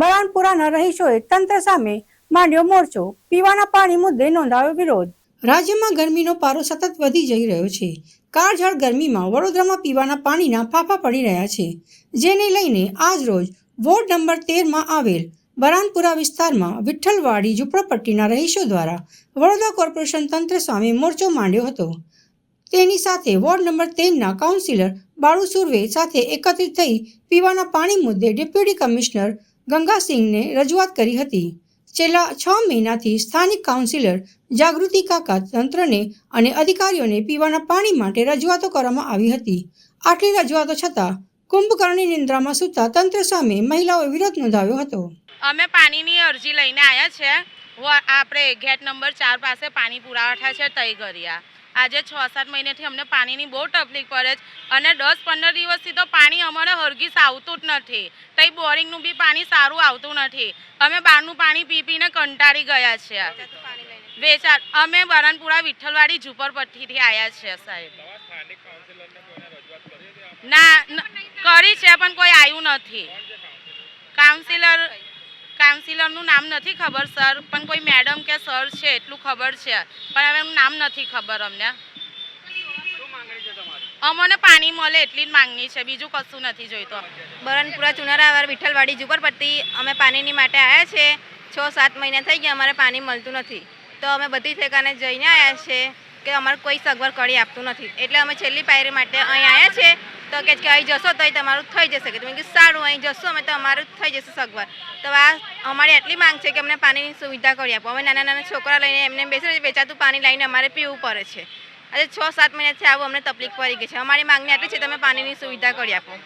બરાનપુરાના રહીશોએ તંત્ર સામે માંડ્યો મોરચો. પીવાના પાણી મુદ્દે નોંધાયો વિરોધ. રાજ્યમાં ગરમીનો પારો સતત વધી જઈ રહ્યો છે. કાળઝાળ ગરમીમાં વડોદરામાં પીવાના પાણીના ફાફા પડી રહ્યા છે. જેને લઈને આજ રોજ વોર્ડ નંબર તેરમાં આવેલ બરાનપુરા વિસ્તારમાં વિઠ્ઠલવાડી ઝૂંપડપટ્ટીના રહીશો દ્વારા વડોદરા કોર્પોરેશન તંત્ર સામે મોરચો માંડ્યો હતો. તેની સાથે વોર્ડ નંબર તેરના કાઉન્સિલર બાળુ સુર્વે સાથે એકત્રિત થઈ પીવાના પાણી મુદ્દે ડેપ્યુટી કમિશનર ગંગાસિંહને રજૂઆત કરી હતી. છેલ્લા છ મહિનાથી સ્થાનિક કાઉન્સિલર જાગૃતિ કાકા તંત્રને અને અધિકારીઓને પીવાના પાણી માટે રજૂઆતો કરવામાં આવી હતી. આટલી રજૂઆતો છતાં કુંભકર્ણની નિંદ્રામાં સૂતા તંત્ર સામે મહિલાઓએ વિરોધ નોંધાવ્યો હતો. અમે પાણીની અરજી લઈને આવ્યા છે. આપણે ગેટ નંબર ચાર પાસે પાણી પુરાવઠા છે તય કર્યા આજે છ સાત મહિનેથી અમને પાણીની બહુ તકલીફ પડે છે. અને દસ પંદર દિવસથી તો પાણી અમારે હરગીસ આવતું જ નથી. તઈ બોરિંગનું બી પાણી સારું આવતું નથી. અમે બહારનું પાણી પી પીને કંટાળી ગયા છે વેચાણ, અમે બરનપુરા વિઠ્ઠલવાડી ઝુંપડપટ્ટીથી આવ્યા છે સાહેબ. ના કરી છે, પણ કોઈ આવ્યું નથી. કાઉન્સિલર કાઉન્સિલરનું નામ નથી ખબર, સર, પણ કોઈ મેડમ કે સર છે એટલું ખબર છે. પણ હવે નામ નથી ખબર અમને. અમને પાણી મળે એટલી જ માંગણી છે, બીજું કશું નથી જોઈતું. બરનપુરા ચુનારાવાર વિઠ્ઠલવાડી ઝુંપડપટ્ટી અમે પાણીની માટે આવ્યા છે. છ, સાત મહિના થઈ ગયા, અમારે પાણી મળતું નથી. તો અમે બધી ઠેકાને જઈને આવ્યા છે કે અમારે કોઈ સગવડ કરી આપતું નથી. એટલે અમે છેલ્લી પાયરી માટે અહીં આવ્યા છે. તો કે અહીં જશો તો તમારું થઈ જશે. કે તમે કીધું સારું, અહીં જશો અમે તો અમારું થઈ જશે સગવડ. તો આ અમારી એટલી માંગ છે કે અમને પાણીની સુવિધા કરી આપો. અમે નાના નાના છોકરા લઈને એમને બેસી વેચાતું પાણી લઈને અમારે પીવું પડે છે. આજે છ સાત મહિનાથી આવું અમને તકલીફ પડી ગઈ છે. અમારી માંગણી આટલી છે તમે પાણીની સુવિધા કરી આપો.